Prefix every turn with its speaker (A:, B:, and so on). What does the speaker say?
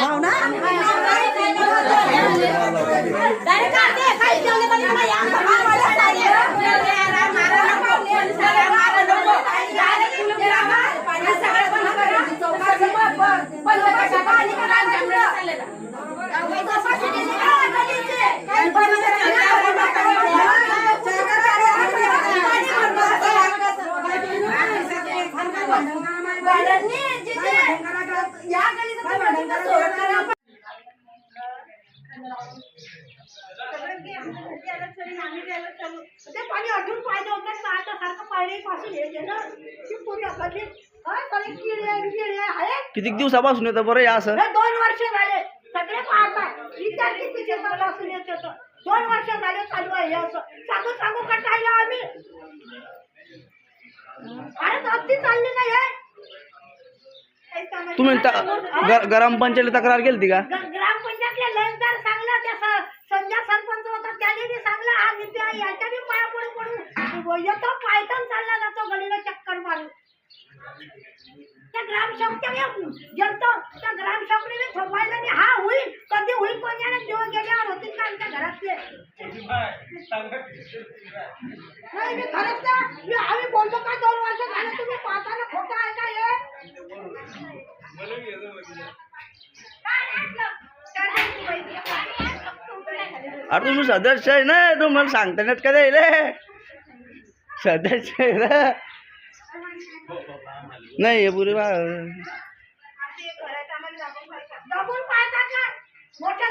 A: हो
B: ते पाणी अजून पाहिजे होतं ना आता सारखं पाणी पासून हे गेलं की पुरी आपली
C: किती दिवसापासून येतं बरं या असं
B: दोन वर्ष झाले सगळे पाहतात विचार किती शेताला असून येत होतं दोन वर्ष झाले चालू आहे हे असं सांगू सांगू कटायला आम्ही अरे अगदी चालले नाही
C: तुम्ही
B: नाही.
C: पंचायत तक्रार केली का
B: पडू येतो पायथन चालला जातो गलीला चक्कर मारून. त्या ग्रामसेवकाने गेलतो त्या ग्रामसेवकाने बी नाही हा होईल कधी होईल कोणाला दिवस गेल्यावर होतील का आमच्या घरातले? नाही मी खरंच ना मी आम्ही बोलतो का दोन वर्ष झालं तुम्ही पाहताना खोटं आहे का हे?
C: अरे तुम्ही सदस्य आहे ना तुम्हाला सांगता नाहीत का सध्या सदस्य नाही हे पुरे बा
B: मोठ्या